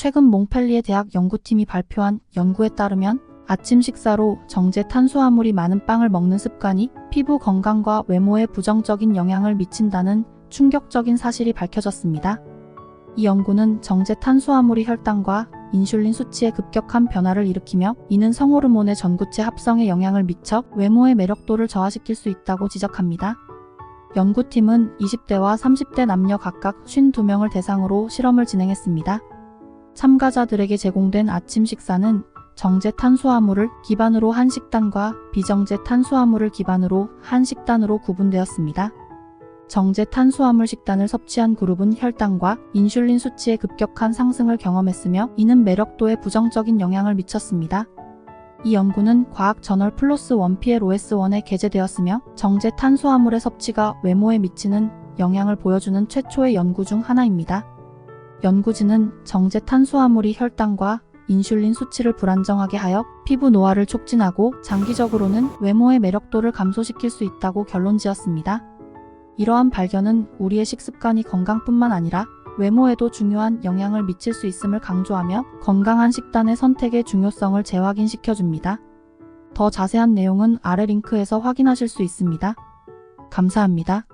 최근 몽펠리에 대학 연구팀이 발표한 연구에 따르면 아침 식사로 정제 탄수화물이 많은 빵을 먹는 습관이 피부 건강과 외모에 부정적인 영향을 미친다는 충격적인 사실이 밝혀졌습니다. 이 연구는 정제 탄수화물이 혈당과 인슐린 수치의 급격한 변화를 일으키며 이는 성호르몬의 전구체 합성에 영향을 미쳐 외모의 매력도를 저하시킬 수 있다고 지적합니다. 연구팀은 20대와 30대 남녀 각각 52명을 대상으로 실험을 진행했습니다. 참가자들에게 제공된 아침 식사는 정제 탄수화물을 기반으로 한 식단과 비정제 탄수화물을 기반으로 한 식단으로 구분되었습니다. 정제 탄수화물 식단을 섭취한 그룹은 혈당과 인슐린 수치의 급격한 상승을 경험했으며 이는 매력도에 부정적인 영향을 미쳤습니다. 이 연구는 과학 저널 플러스 원피엘 OS1에 게재되었으며 정제 탄수화물의 섭취가 외모에 미치는 영향을 보여주는 최초의 연구 중 하나입니다. 연구진은 정제 탄수화물이 혈당과 인슐린 수치를 불안정하게 하여 피부 노화를 촉진하고 장기적으로는 외모의 매력도를 감소시킬 수 있다고 결론 지었습니다. 이러한 발견은 우리의 식습관이 건강뿐만 아니라 외모에도 중요한 영향을 미칠 수 있음을 강조하며 건강한 식단의 선택의 중요성을 재확인시켜줍니다. 더 자세한 내용은 아래 링크에서 확인하실 수 있습니다. 감사합니다.